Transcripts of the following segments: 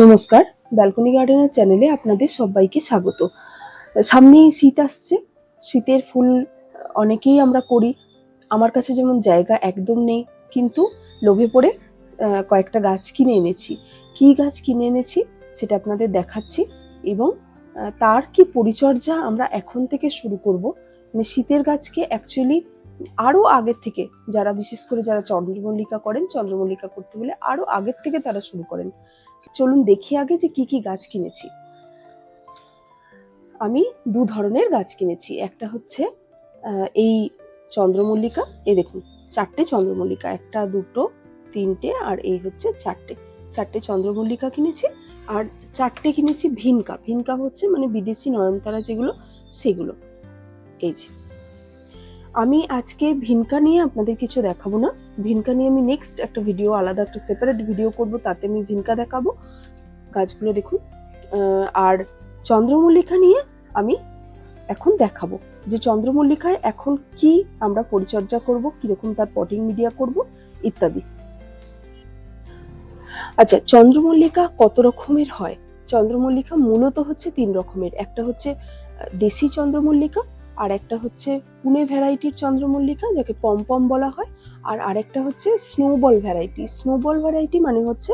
নমস্কার ব্যালকনি গার্ডেনের চ্যানেলে আপনাদের সবাইকে স্বাগত। সামনেই শীত আসছে, শীতের ফুল অনেকেই আমরা করি। আমার কাছে যেমন জায়গা একদম নেই, কিন্তু লোভে পড়ে কয়েকটা গাছ কিনে এনেছি। কি গাছ কিনে এনেছি সেটা আপনাদের দেখাচ্ছি এবং তার কি পরিচর্যা আমরা এখন থেকে শুরু করব। মানে শীতের গাছকে অ্যাকচুয়ালি আরও আগের থেকে, যারা বিশেষ করে যারা চন্দ্রমল্লিকা করেন, চন্দ্রমল্লিকা করতে হলে আরও আগের থেকে তারা শুরু করেন। চলুন দেখি আগে যে কি কি গাছ কিনেছি। আমি দু ধরনের গাছ কিনেছি। একটা হচ্ছে এই চন্দ্রমল্লিকা, এই দেখুন, চারটে চন্দ্রমল্লিকা, একটা, দুটো, তিনটে, আর এই হচ্ছে চারটে। চারটে চন্দ্রমল্লিকা কিনেছি, আর চারটে কিনেছি ভিনকা। ভিনকা হচ্ছে মানে বিদেশি নয়নতারা যেগুলো, সেগুলো। এই যে। আমি আজকে ভিনকা নিয়ে আপনাদের কিছু দেখাবো না। ভিনকা নিয়ে আমি নেক্সট একটা ভিডিও আলাদা একটা সেপারেট ভিডিও করব, তাতে আমি ভিনকা দেখাবো। গাছগুলো দেখুন। আর চন্দ্রমল্লিকা নিয়ে আমি এখন দেখাবো। যে চন্দ্রমল্লিকায় এখন কি আমরা পরিচর্যা করব, কীরকম তার পটিং মিডিয়া করব, ইত্যাদি। আচ্ছা চন্দ্রমল্লিকা কত রকমের হয়? চন্দ্রমল্লিকা মূলত হচ্ছে তিন রকমের। একটা হচ্ছে দেশি চন্দ্রমল্লিকা আর একটা হচ্ছে পুনে ভ্যারাইটির চন্দ্রমল্লিকা, যাকে পমপম বলা হয়, আর আরেকটা হচ্ছে স্নোবল ভ্যারাইটি। স্নোবল ভ্যারাইটি মানে হচ্ছে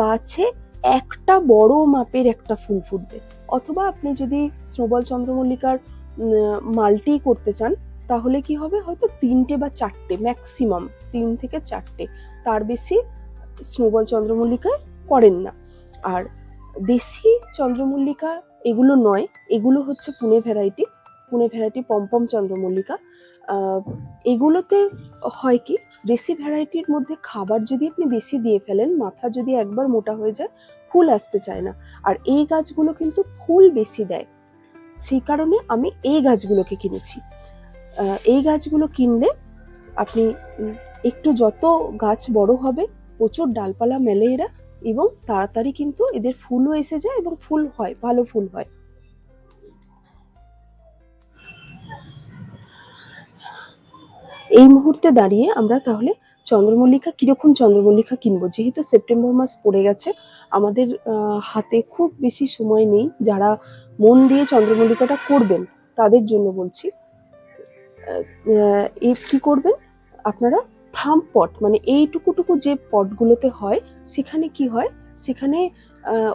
গাছে একটা বড় মাপের একটা ফুল ফুটবে। অথবা আপনি যদি স্নোবল চন্দ্রমল্লিকার মাল্টি করতে চান, তাহলে কি হবে? হয়তো তিনটে বা চারটে, ম্যাক্সিমাম তিন থেকে চারটে। তার বেশি স্নোবল চন্দ্রমল্লিকায় করেন না। আর দেশি চন্দ্রমল্লিকা এগুলো নয়, এগুলো হচ্ছে Pune variety. Pune variety pompom চন্দ্রমল্লিকা। এগুলোতে হয় কি, দেশি ভ্যারাইটির মধ্যে খাবার যদি আপনি বেশি দিয়ে ফেলেন, মাথা যদি একবার মোটা হয়ে যায়, ফুল আসতে চায় না। আর এই গাছগুলো কিন্তু ফুল বেশি দেয়। সেই কারণে আমি এই গাছগুলোকে কিনেছি। এই গাছগুলো কিনলে আপনি একটু যত গাছ বড় হবে, প্রচুর ডালপালা মেলে এরা এবং তাড়াতাড়ি কিন্তু এদের ফুলও এসে যায় এবং ফুল হয়, ভালো ফুল হয়। এই মুহূর্তে দাঁড়িয়ে আমরা তাহলে চন্দ্রমল্লিকা, কীরকম চন্দ্রমল্লিকা কিনবো? যেহেতু সেপ্টেম্বর মাস পড়ে গেছে, আমাদের হাতে খুব বেশি সময় নেই যারা মন দিয়ে চন্দ্রমল্লিকাটা করবেন, তাদের জন্য বলছি। এর কি করবেন? আপনারা থাম পট মানে এইটুকুটুকু যে পটগুলোতে হয়, সেখানে কি হয়? সেখানে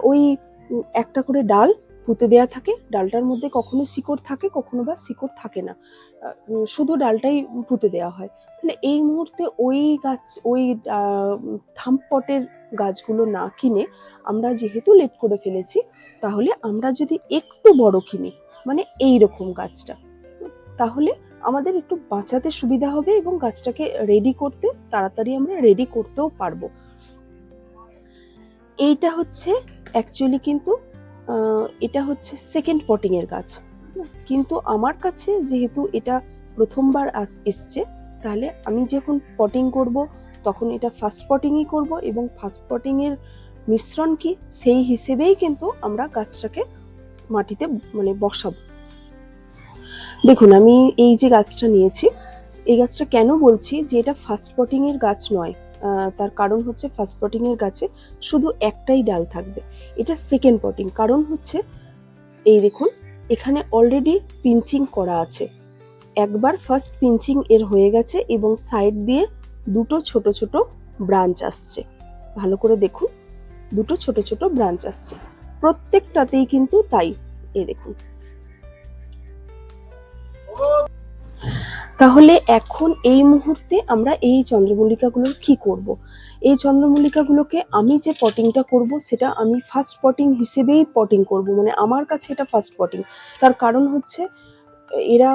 ওই একটা করে ডাল পুঁতে দেওয়া থাকে, ডালটার মধ্যে কখনো শিকড় থাকে, কখনো বা শিকড় থাকে না। শুধু ডালটাই পুঁতে দেওয়া হয়। তাহলে এই মুহূর্তে ওই গাছ, ওই থাম পটের গাছগুলো না কিনে আমরা যেহেতু লেট করে ফেলেছি, তাহলে আমরা যদি একটু বড় কিনি মানে এই রকম গাছটা, তাহলে আমাদের একটু বাঁচাতে সুবিধা হবে এবং গাছটাকে রেডি করতে, তাড়াতাড়ি আমরা রেডি করতেও পারব। এইটা হচ্ছে অ্যাকচুয়ালি কিন্তু এটা হচ্ছে সেকেন্ড পটিংয়ের গাছ। কিন্তু আমার কাছে যেহেতু এটা প্রথমবার আস- এসছে, তাহলে আমি যখন পটিং করব, তখন এটা ফার্স্ট পটিংই করব এবং ফার্স্ট পটিংয়ের মিশ্রণ কি, সেই হিসেবেই কিন্তু আমরা গাছটাকে মাটিতে মানে বসাবো। দেখুন, আমি এই যে গাছটা নিয়েছি, এই গাছটা কেন বলছি যে এটা ফার্স্ট পটিংয়ের গাছ নয় তার কারণ হচ্ছে ফার্স্ট পটিংয়ের গাছে শুধু একটাই ডাল থাকবে। এটা সেকেন্ড পটিং কারণ হচ্ছে, এই দেখুন, এখানে অলরেডি পিঞ্চিং করা আছে। একবার ফার্স্ট পিঞ্চিং এর হয়ে গেছে এবং সাইড দিয়ে দুটো ছোট ছোট ব্রাঞ্চ আসছে। ভালো করে দেখুন, দুটো ছোট ছোট ব্রাঞ্চ আসছে। প্রত্যেকটাতেই কিন্তু তাই, এই দেখুন। তাহলে এখন এই মুহূর্তে আমরা এই চন্দ্রমল্লিকাগুলোর কি করব। এই চন্দ্রমল্লিকাগুলোকে আমি যে পটিংটা করব, সেটা আমি ফার্স্ট পটিং হিসেবেই পটিং করব। মানে আমার কাছে এটা ফার্স্ট পটিং তার কারণ হচ্ছে, এরা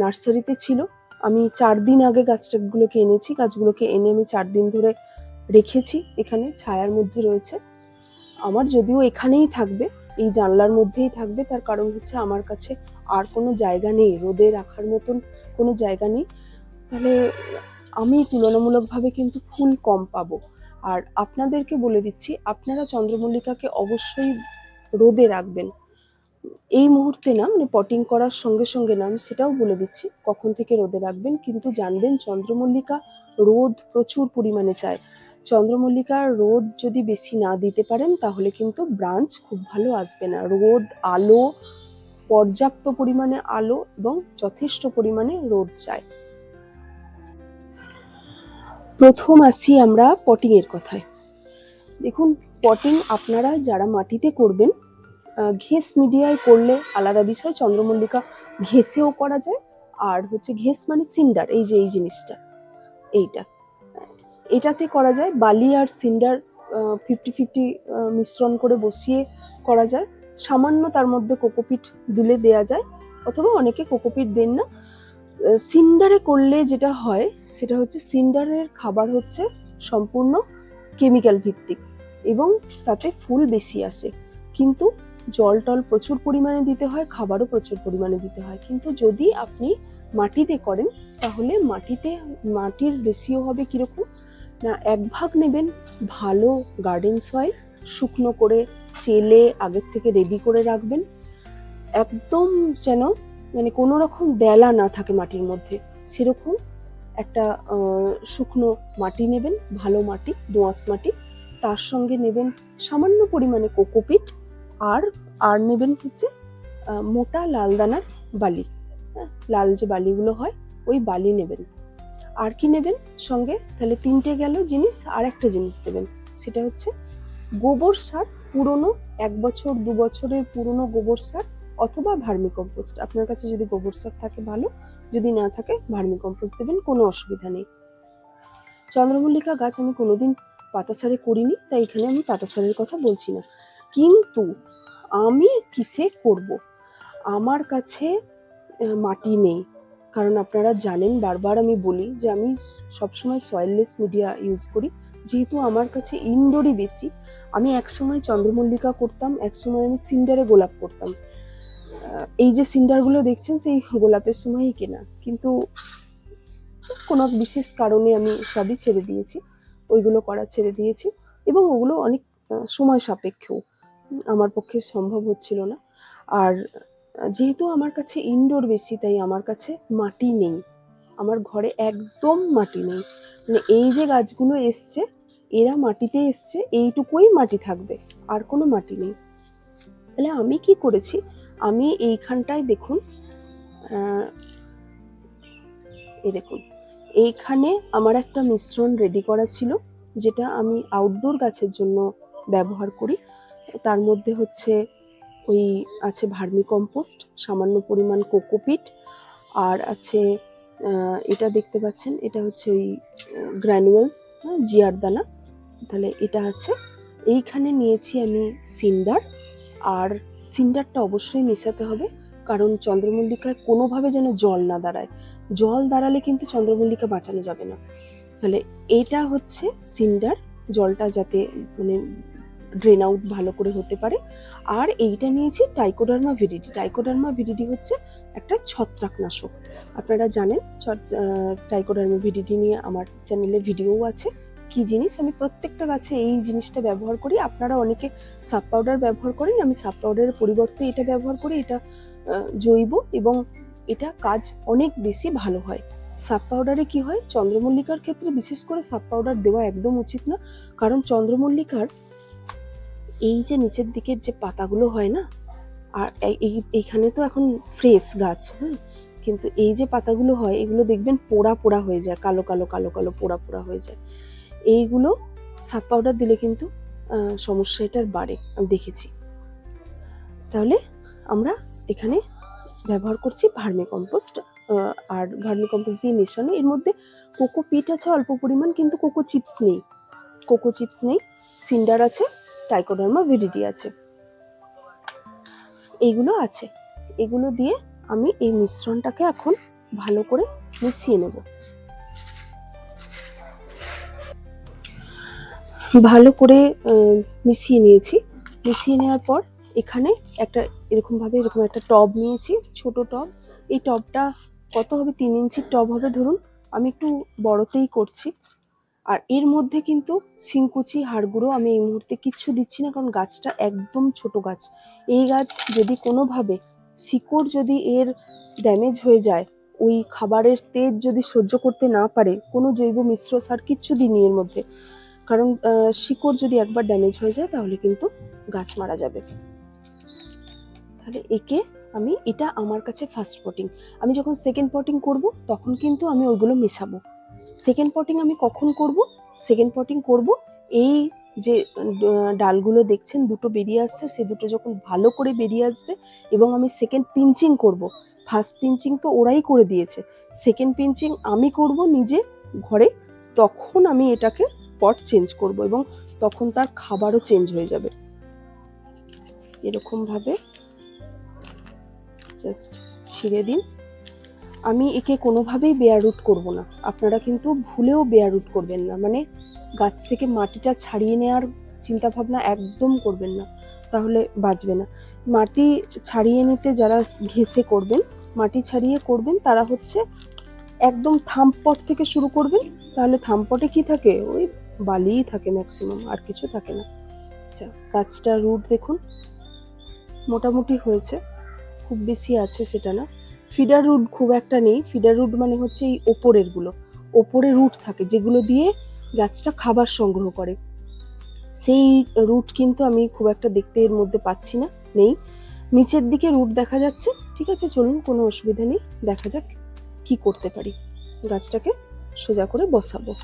নার্সারিতে ছিল। আমি চার দিন আগে গাছটাগুলোকে এনেছি। গাছগুলোকে এনে আমি চার দিন ধরে রেখেছি। এখানে ছায়ার মধ্যে রয়েছে। আমার যদিও এখানেই থাকবে, এই জানলার মধ্যেই থাকবে। তার কারণ হচ্ছে আমার কাছে আর কোনো জায়গা নেই। রোদে রাখার মতন কোনো জায়গা নেই, তাহলে আমি তুলনামূলকভাবে কিন্তু ফুল কম পাবো। আর আপনাদেরকে বলে দিচ্ছি, আপনারা চন্দ্রমল্লিকাকে অবশ্যই রোদে রাখবেন। এই মুহূর্তে না মানে পটিং করার সঙ্গে সঙ্গে না, আমি সেটাও বলে দিচ্ছি, কখন থেকে রোদে রাখবেন, কিন্তু জানবেন চন্দ্রমল্লিকা রোদ প্রচুর পরিমাণে চায়। চন্দ্রমল্লিকা রোদ যদি বেশি না দিতে পারেন, তাহলে কিন্তু ব্রাঞ্চ খুব ভালো আসবে না। রোদ, আলো পর্যাপ্ত পরিমাণে আলো এবং যথেষ্ট পরিমাণে রোদ চাই। প্রথম আসি আমরা পটিং এর কথায়। দেখুন পটিং আপনারা যারা মাটিতে করবেন ঘেস মিডিয়ায় করলে আলাদা বিষয়, চন্দ্রমল্লিকা ঘেসেও করা যায়, আর হচ্ছে ঘেস মানে সিন্ডার, এই যে, এই জিনিসটা, এইটা। এটাতে করা যায়, বালি আর সিন্ডার ফিফটি ফিফটি মিশ্রণ করে বসিয়ে করা যায়। সামান্য তার মধ্যে কোকোপিট দিলে দেয়া যায়, অথবা অনেকে কোকোপিট দেন না। সিন্ডারে করলে যেটা হয়, সেটা হচ্ছে সিন্ডারের খাবার হচ্ছে সম্পূর্ণ কেমিক্যাল ভিত্তিক এবং তাতে ফুল বেশি আসে। কিন্তু জল টল প্রচুর পরিমাণে দিতে হয়, খাবারও প্রচুর পরিমাণে দিতে হয়। কিন্তু যদি আপনি মাটিতে করেন, তাহলে মাটিতে, মাটির রেশিও হবে কীরকম? না, এক ভাগ নেবেন ভালো গার্ডেন সয়েল শুকনো করে চেলে আগের থেকে রেডি করে রাখবেন। একদম যেন মানে কোনো রকম ডেলা না থাকে মাটির মধ্যে। সেরকম একটা শুকনো মাটি নেবেন ভালো মাটি দোআঁশ মাটি। তার সঙ্গে নেবেন সামান্য পরিমাণে কোকোপিট আর আর নেবেন হচ্ছে মোটা লাল দানার বালি। হ্যাঁ, লাল যে বালিগুলো হয় ওই বালি নেবেন। আর কি নেবেন? সঙ্গে তাহলে তিনটে গেল জিনিস আর একটা জিনিস দেবেন। সেটা হচ্ছে গোবর সার পুরনো, এক বছর, দু বছরের পুরনো গোবর সার অথবা ভার্মি কম্পোস্ট। আপনার কাছে যদি গোবর সার থাকে ভালো, যদি না থাকে ভার্মি কম্পোস্ট দেবেন, কোনো অসুবিধা নেই। চন্দ্রমল্লিকা গাছ আমি কোনোদিন পাতা সারে করিনি, তাই এখানে আমি পাতা সারের কথা বলছি না। কিন্তু আমি কিসে করব? আমার কাছে মাটি নেই। কারণ আপনারা জানেন, বারবার আমি বলি যে আমি সবসময় সয়েললেস মিডিয়া ইউজ করি। যেহেতু আমার কাছে ইনডোরই বেশি আমি একসময় চন্দ্রমল্লিকা করতাম, একসময় আমি সিন্ডারে গোলাপ করতাম। এই যে সিন্ডারগুলো দেখছেন, সেই গোলাপের সময়ই কেনা। কিন্তু কোনো বিশেষ কারণে আমি সবই ছেড়ে দিয়েছি, ওইগুলো করা ছেড়ে দিয়েছি এবং ওগুলো অনেক সময় সাপেক্ষও আমার পক্ষে সম্ভব হচ্ছিল না। আর যেহেতু আমার কাছে ইনডোর বেশি, তাই আমার কাছে মাটি নেই। আমার ঘরে একদম মাটি নেই। মানে এই যে গাছগুলো এসছে এরা মাটিতে এসছে, এইটুকুই মাটি থাকবে, আর কোনো মাটি নেই। তাহলে আমি কি করেছি? আমি এইখানটায় দেখুন এই দেখুন, এইখানে আমার একটা মিশ্রণ রেডি করা ছিল, যেটা আমি আউটডোর গাছের জন্য ব্যবহার করি। তার মধ্যে হচ্ছে ওই আছে ভার্মি কম্পোস্ট সামান্য পরিমাণ কোকোপিট আর আছে এটা দেখতে পাচ্ছেন, এটা হচ্ছে ওই গ্র্যানুয়েলস হ্যাঁ জিয়ার দানা। তাহলে এটা আছে। এইখানে নিয়েছি আমি সিন্ডার। আর সিন্ডারটা অবশ্যই মেশাতে হবে, কারণ চন্দ্রমল্লিকায় কোনোভাবে যেন জল না দাঁড়ায়। জল দাঁড়ালে কিন্তু চন্দ্রমল্লিকা বাঁচানো যাবে না। তাহলে এটা হচ্ছে সিন্ডার, জলটা যাতে মানে ড্রেন আউট ভালো করে হতে পারে। আর এইটা নিয়েছি টাইকোডার্মা ভিরিডি টাইকোডার্মা ভিরিডি হচ্ছে একটা ছত্রাকনাশক। আপনারা জানেন টাইকোডার্মা ভিরিডি নিয়ে আমার চ্যানেলে ভিডিও আছে। কি জিনিস, আমি প্রত্যেকটা গাছে এই জিনিসটা ব্যবহার করি। আপনারা অনেকে সাব পাউডার ব্যবহার করেন, আমি সাব পাউডারের পরিবর্তে এটা ব্যবহার করি, এটা জৈব এবং এটা কাজ অনেক বেশি ভালো হয়। সাব পাউডারে কি হয়, চন্দ্রমল্লিকার ক্ষেত্রে বিশেষ করে সাব পাউডার দেওয়া একদম উচিত না, কারণ চন্দ্রমল্লিকার এই যে নিচের দিকের যে পাতাগুলো হয় না, আর এই- এই, এইখানে তো এখন ফ্রেশ গাছ হ্যাঁ কিন্তু এই যে পাতাগুলো হয়, এগুলো দেখবেন পোড়া পোড়া হয়ে যায়, কালো কালো কালো কালো পোড়া পোড়া হয়ে যায়। এইগুলো সাব পাউডার দিলে কিন্তু সমস্যা এটার বাড়ে, আমি দেখেছি। তাহলে আমরা এখানে ব্যবহার করছি ভার্মি কম্পোস্ট আর ভার্মি কম্পোস্ট দিয়ে মেশানো। এর মধ্যে কোকো পিট আছে, অল্প পরিমাণ, কিন্তু কোকো চিপস নেই। কোকো চিপস নেই, সিন্ডার আছে টাইকোডার্মা ভিরিডি আছে। এইগুলো আছে। এগুলো দিয়ে আমি এই মিশ্রণটাকে এখন ভালো করে মিশিয়ে নেব। ভালো করে মিশিয়ে নিয়েছি। মিশিয়ে নেওয়ার পর এখানে একটা এরকমভাবে এরকম একটা টব নিয়েছি, ছোট টব। এই টবটা কত হবে? তিন ইঞ্চির টব হবে, ধরুন। আমি একটু বড়তেই করছি। আর এর মধ্যে কিন্তু শিংকুচি, হাড়গুঁড়ো আমি এই মুহূর্তে কিচ্ছু দিচ্ছি না, কারণ গাছটা একদম ছোট গাছ। এই গাছ যদি কোনোভাবে শিকড় যদি এর ড্যামেজ হয়ে যায়, ওই খাবারের তেজ যদি সহ্য করতে না পারে, কোনো জৈব মিশ্র সার কিচ্ছু দিইনি এর মধ্যে কারণ শিকড় যদি একবার ড্যামেজ হয়ে যায়, তাহলে কিন্তু গাছ মারা যাবে। তাহলে একে আমি, এটা আমার কাছে ফার্স্ট পটিং আমি যখন সেকেন্ড পটিং করব, তখন কিন্তু আমি ওইগুলো মেশাবো। সেকেন্ড পটিং আমি কখন করব? সেকেন্ড পটিং করব, এই যে ডালগুলো দেখছেন, দুটো বেরিয়ে আসছে, সে দুটো যখন ভালো করে বেরিয়ে আসবে এবং আমি সেকেন্ড পিঞ্চিং করব ফার্স্ট পিঞ্চিং তো ওরাই করে দিয়েছে। সেকেন্ড পিঞ্চিং আমি করব নিজে, ঘরে, তখন আমি এটাকে পট চেঞ্জ করব এবং তখন তার খাবারও চেঞ্জ হয়ে যাবে। এরকমভাবে জাস্ট ছিঁড়ে দিন। আমি একে কোনোভাবেই বেয়ার রুট করব না। আপনারা কিন্তু ভুলেও বেয়ার রুট করবেন না। মানে গাছ থেকে মাটিটা ছাড়িয়ে নেওয়ার চিন্তা ভাবনা একদম করবেন না। তাহলে বাঁচবে না। মাটি ছাড়িয়ে নিতে যারা ঘেসে করবেন, মাটি ছাড়িয়ে করবেন, তারা হচ্ছে একদম থামপট থেকে শুরু করবেন। তাহলে থামপটে কি থাকে? ওই বালিই থাকে ম্যাক্সিমাম আর কিছু থাকে না। আচ্ছা গাছটার রুট দেখুন। মোটামুটি হয়েছে। খুব বেশি আছে সেটা না। ফিডার রুট খুব একটা নেই। ফিডার রুট মানে হচ্ছে এই ওপরেরগুলো ওপরে রুট থাকে, যেগুলো দিয়ে গাছটা খাবার সংগ্রহ করে। সেই রুট কিন্তু আমি খুব একটা দেখতে এর মধ্যে পাচ্ছি না, নেই। নিচের দিকে রুট দেখা যাচ্ছে। ঠিক আছে, চলুন, কোনো অসুবিধা নেই। দেখা যাক কি করতে পারি। গাছটাকে সোজা করে বসাবো।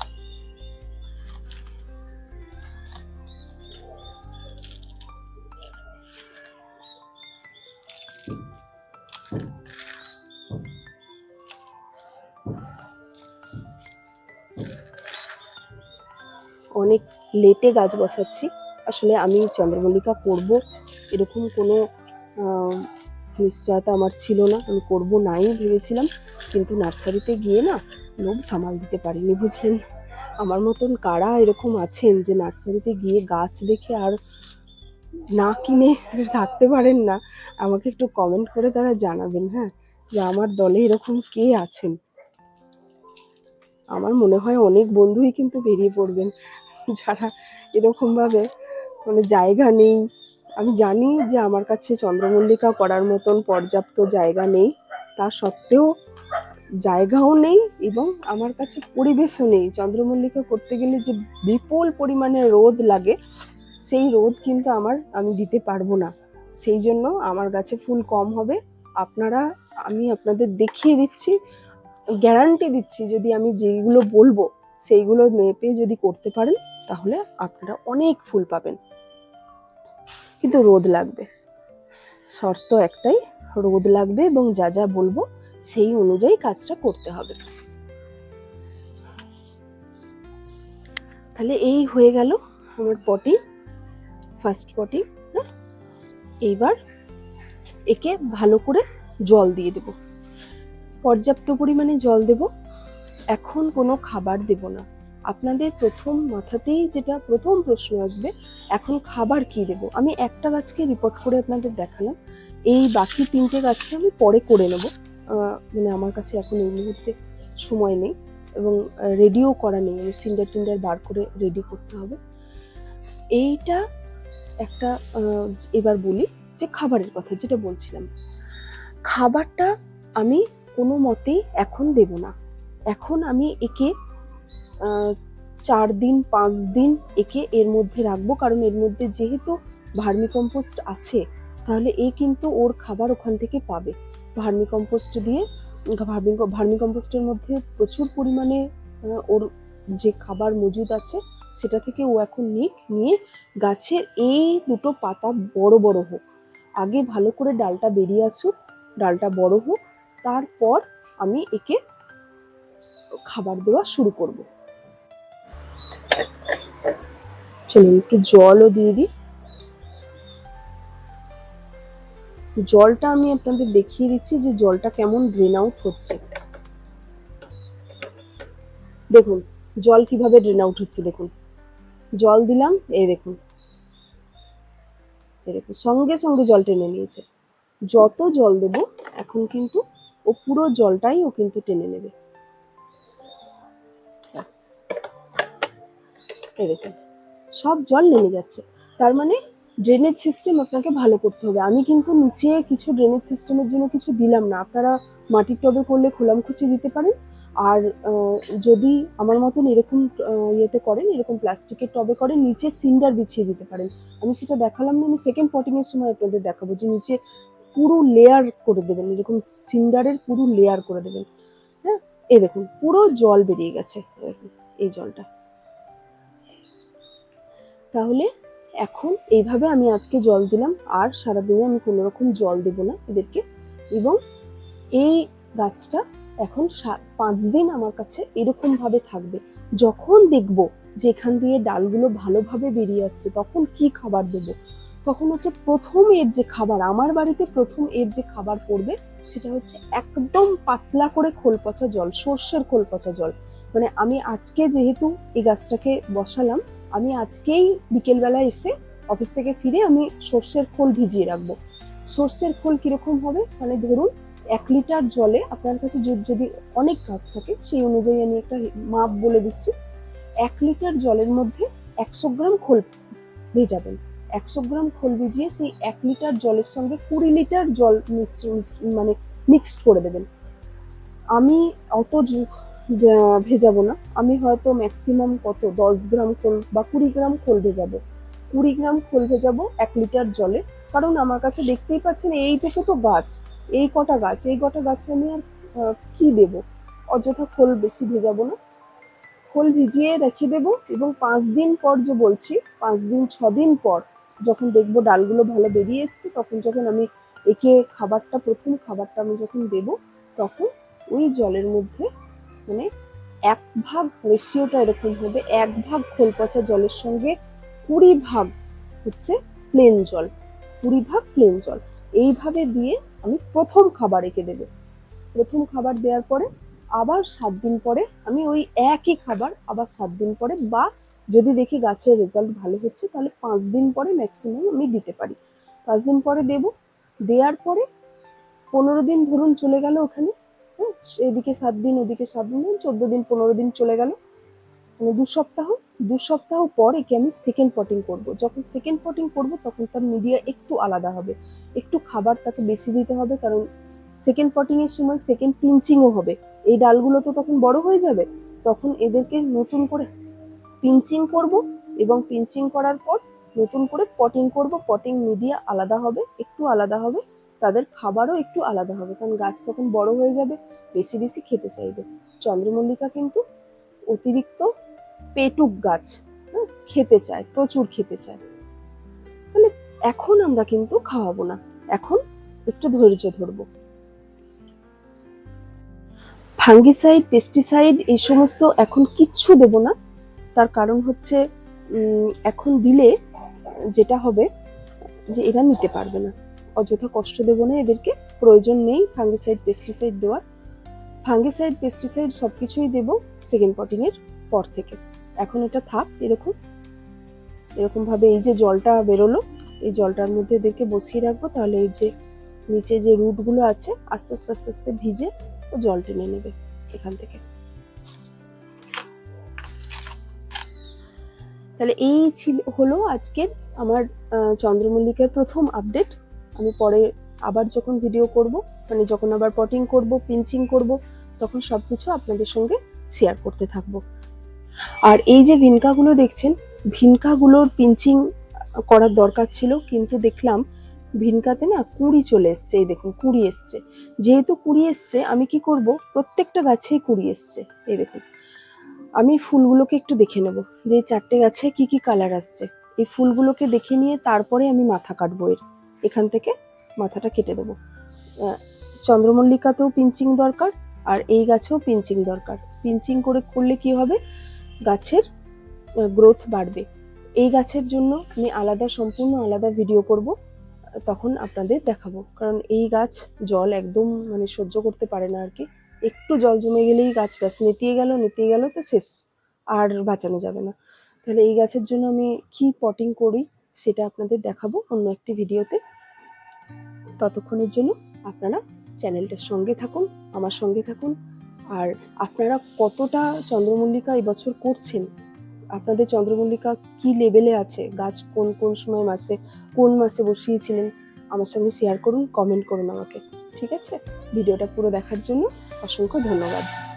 অনেক লেটে গাছ বসাচ্ছি। আসলে আমি চন্দ্রমল্লিকা করব এরকম কোনো নিশ্চয়তা আমার ছিল না। আমি করব নাই ভেবেছিলাম। কিন্তু নার্সারিতে গিয়ে না লোভ সামাল দিতে পারিনি, বুঝলেন? আমার মতন কারা এরকম আছেন যে নার্সারিতে গিয়ে গাছ দেখে আর না কিনে থাকতে পারেন না? আমাকে একটু কমেন্ট করে তারা জানাবেন হ্যাঁ? যে আমার দলে এরকম কে আছেন? আমার মনে হয় অনেক বন্ধুই কিন্তু বেরিয়ে পড়বেন। যারা এরকমভাবে মানে জায়গা নেই। আমি জানি যে আমার কাছে চন্দ্রমল্লিকা করার মতন পর্যাপ্ত জায়গা নেই। তা সত্ত্বেও জায়গাও নেই এবং আমার কাছে পরিবেশও নেই। চন্দ্রমল্লিকা করতে গেলে যে বিপুল পরিমাণে রোদ লাগে, সেই রোদ কিন্তু আমার, আমি দিতে পারব না। সেই জন্য আমার গাছে ফুল কম হবে। আপনারা, আমি আপনাদের দেখিয়ে দিচ্ছি। গ্যারান্টি দিচ্ছি যদি আমি যেইগুলো বলব, সেইগুলো মেপে যদি করতে পারেন, তাহলে আপনারা অনেক ফুল পাবেন। কিন্তু রোদ লাগবে। শর্ত একটাই, রোদ লাগবে এবং যা যা বলব, সেই অনুযায়ী কাজটা করতে হবে। তাহলে এই হয়ে গেল আমার পটি ফার্স্ট পটি এইবার একে ভালো করে জল দিয়ে দেব। পর্যাপ্ত পরিমাণে জল দেব। এখন কোনো খাবার দেব না। আপনাদের প্রথম মাথাতেই যেটা প্রথম প্রশ্ন আসবে, এখন খাবার কি দেব? আমি একটা গাছকে রিপোর্ট করে আপনাদের দেখালাম। এই বাকি তিনটে গাছকে আমি পরে করে নেব। মানে আমার কাছে এখন এই মুহূর্তে সময় নেই এবং রেডিও করা নেই। আমি সিন্ডার টিন্ডার বার করে রেডি করতে হবে। এইটা একটা এবার বলি যে খাবারের কথা যেটা বলছিলাম। খাবারটা আমি কোনো মতেই এখন দেব না। এখন আমি একে চার দিন, পাঁচ দিন একে এর মধ্যে রাখব। কারণ এর মধ্যে যেহেতু ভার্মি কম্পোস্ট আছে, তাহলে এ কিন্তু ওর খাবার ওখান থেকে পাবে। ভার্মি কম্পোস্ট দিয়ে, ভার্মি ভার্মি কম্পোস্টের মধ্যে প্রচুর পরিমাণে ওর যে খাবার মজুদ আছে, সেটা থেকে ও এখন নিক, নিয়ে গাছের এই দুটো পাতা বড় বড় হোক। আগে ভালো করে ডালটা বেরিয়ে আসুক, ডালটা বড় হোক তারপর আমি একে খাবার দেওয়া শুরু করব। চলুন, একটু জলও দিয়ে দিই। জলটা আমি আপনাদের দেখিয়ে দিচ্ছি যে জলটা কেমন ড্রেন আউট হচ্ছে। দেখুন, জল কীভাবে ড্রেন আউট হচ্ছে দেখুন। জল দিলাম এই দেখুন, সঙ্গে সঙ্গে জল টেনে নিয়েছে। যত জল দেব, এখন কিন্তু ও পুরো জলটাই ও কিন্তু টেনে নেবে। সব জল নেমে যাচ্ছে। তার মানে ড্রেনেজ সিস্টেম আপনাকে ভালো করতে হবে। আমি কিন্তু নিচে কিছু ড্রেনেজ সিস্টেমের জন্য কিছু দিলাম না। আপনারা মাটির টবে করলে খোলাম খোলামখুচি দিতে পারেন। আর যদি আমার মতন এরকম ইয়েতে করেন এরকম প্লাস্টিকের টবে করে নিচে সিন্ডার বিছিয়ে দিতে পারেন। আমি সেটা দেখালাম না আমি সেকেন্ড পটিংয়ের সময় আপনাদের দেখাবো যে নিচে পুরো লেয়ার করে দেবেন, এরকম সিন্ডারের পুরো লেয়ার করে দেবেন। হ্যাঁ? এই দেখুন, পুরো জল বেরিয়ে গেছে। এই জলটা। তাহলে এখন এইভাবে আমি আজকে জল দিলাম, আর সারাদিনে আমি কোনো রকম জল দেব না এদেরকে। এবং এই গাছটা এখন সাত পাঁচ দিন আমার কাছে এরকম ভাবে থাকবে। যখন দেখব যে এখান দিয়ে ডালগুলো ভালোভাবে বেরিয়ে আসছে, তখন কি খাবার দেব? তখন হচ্ছে প্রথম এর যে খাবার, আমার বাড়িতে প্রথম এর যে খাবার পড়বে সেটা হচ্ছে একদম পাতলা করে খোল পচা জল, সর্ষের খোল পচা জল। মানে আমি আজকে যেহেতু এই গাছটাকে বসালাম, আমি আজকেই বিকেলবেলা এসে অফিস থেকে ফিরে আমি সর্ষের খোল ভিজিয়ে রাখব। সর্ষের খোল কীরকম হবে? মানে ধরুন, এক লিটার জলে আপনার কাছে যদি অনেক গাছ থাকে, সেই অনুযায়ী আমি একটা মাপ বলে দিচ্ছি, এক লিটার জলের মধ্যে একশো গ্রাম খোল ভেজাবেন। একশো গ্রাম খোল ভিজিয়ে সেই এক লিটার জলের সঙ্গে কুড়ি লিটার জল মানে মিক্সড করে দেবেন। আমি অত ভেজাবো না। আমি হয়তো ম্যাক্সিমাম কত? দশ গ্রাম খোল বা কুড়ি গ্রাম খোল ভেজাবো। কুড়ি গ্রাম খোল ভেজাবো এক লিটার জলে। কারণ আমার কাছে দেখতেই পাচ্ছেন এইটুকু তো গাছ। এই কটা গাছ, এই কটা গাছে আমি আর কি দেব? অযথা খোল বেশি ভেজাবো না। খোল ভিজিয়ে রেখে দেব এবং পাঁচ দিন পর যে বলছি, পাঁচ দিন, ছ দিন পর যখন দেখব ডালগুলো ভালো বেরিয়ে এসছে, তখন যখন আমি একে খাবারটা, প্রথম খাবারটা আমি যখন দেব, তখন ওই জলের মধ্যে মানে এক ভাগ রেশিওটা এরকম হবে, এক ভাগ খোল পচা জলের সঙ্গে কুড়ি ভাগ হচ্ছে প্লেন জল, কুড়ি ভাগ প্লেন জল। এইভাবে দিয়ে আমি প্রথম খাবার এঁকে দেবো। প্রথম খাবার দেওয়ার পরে আবার সাত দিন পরে আমি ওই একই খাবার আবার সাত দিন পরে বা যদি দেখি গাছের রেজাল্ট ভালো হচ্ছে, তাহলে পাঁচ দিন পরে ম্যাক্সিমাম আমি দিতে পারি। পাঁচ দিন পরে দেব, দেওয়ার পরে পনেরো দিন ধরুন চলে গেল ওখানে হ্যাঁ এদিকে সাত দিন, ওদিকে সাত দিন চোদ্দ দিন, পনেরো দিন চলে গেল। মানে দু সপ্তাহ দু সপ্তাহ পর একে আমি সেকেন্ড পটিং করব? যখন সেকেন্ড পটিং করব, তখন তার মিডিয়া একটু আলাদা হবে। একটু খাবার তাকে বেশি দিতে হবে, কারণ সেকেন্ড পটিং এর সময় সেকেন্ড পিঞ্চিংও হবে। এই ডালগুলো তো তখন বড় হয়ে যাবে, তখন এদেরকে নতুন করে পিঞ্চিং করব এবং পিঞ্চিং করার পর নতুন করে পটিং করব। পটিং মিডিয়া আলাদা হবে একটু আলাদা হবে তাদের খাবারও একটু আলাদা হবে কারণ গাছ তখন বড় হয়ে যাবে বেশি বেশি খেতে চাইবে। চন্দ্রমল্লিকা কিন্তু অতিরিক্ত পেটুক গাছ হ্যাঁ, খেতে চায় প্রচুর খেতে চায়। তাহলে এখন আমরা কিন্তু খাওয়াবো না এখন একটু ধৈর্য ধরবো। ফাঙ্গিসাইড পেস্টিসাইড এই সমস্ত এখন কিচ্ছু দেব না তার কারণ হচ্ছে এখন দিলে যেটা হবে যে এরা নিতে পারবে না। অযথা কষ্ট দেবো না এদেরকে, প্রয়োজন নেই ফাঙ্গিসাইড পেস্টিসাইড দেওয়ার। ফাঙ্গিসাইড পেস্টিসাইড সব কিছুই দেবো সেকেন্ড পটিং এর পর থেকে। এখন এটা থাক, এরকম। এরকমভাবে এই যে জলটা বেরোলো, এই জলটার মধ্যে এদেরকে বসিয়ে রাখব, তাহলে এই যে নিচে যে রুটগুলো আছে, আস্তে আস্তে আস্তে আস্তে ভিজে ও জল টেনে নেবে এখান থেকে। তাহলে এই ছিল, হলো আজকের আমার চন্দ্রমল্লিকার প্রথম আপডেট আমি পরে আবার যখন ভিডিও করব মানে যখন আবার পটিং করব পিঞ্চিং করব, তখন সব কিছু আপনাদের সঙ্গে শেয়ার করতে থাকব। আর এই যে ভিনকাগুলো দেখছেন, ভিনকাগুলোর পিঞ্চিং করার দরকার ছিল, কিন্তু দেখলাম ভিনকাতে না কুড়ি চলে এসছে, এই দেখুন কুড়ি এসছে। যেহেতু কুড়ি এসছে, আমি কি করব, প্রত্যেকটা গাছেই কুড়ি এসছে, এই দেখুন। আমি ফুলগুলোকে একটু দেখে নেব। যে এই চারটে গাছে কি কি কালার আসছে। এই ফুলগুলোকে দেখে নিয়ে তারপরে আমি মাথা কাটবো এর। এখান থেকে মাথাটা কেটে দেবো। চন্দ্রমল্লিকাতেও পিঞ্চিং দরকার আর এই গাছেও পিঞ্চিং দরকার। পিঞ্চিং করে করলে কি হবে? গাছের গ্রোথ বাড়বে। এই গাছের জন্য আমি আলাদা, সম্পূর্ণ আলাদা ভিডিও করব। তখন আপনাদের দেখাবো। কারণ এই গাছ জল একদম মানে সহ্য করতে পারে না আর কি। একটু জল জমে গেলেই গাছ ব্যাস, নেতিয়ে গেল নেতিয়ে গেল, তো শেষ, আর বাঁচানো যাবে না। তাহলে এই গাছের জন্য আমি কি পটিং করি সেটা আপনাদের দেখাবো অন্য একটি ভিডিওতে। ততক্ষণের জন্য আপনারা চ্যানেলটার সঙ্গে থাকুন, আমার সঙ্গে থাকুন, আর আপনারা কতটা চন্দ্রমল্লিকা এবছর করছেন, আপনাদের চন্দ্রমল্লিকা কি লেভেলে আছে, গাছ কোন কোন সময় মাসে, কোন মাসে বসিয়েছিলেন, আমার সঙ্গে শেয়ার করুন কমেন্ট করুন আমাকে। ঠিক আছে? ভিডিওটা পুরো দেখার জন্য অসংখ্য ধন্যবাদ।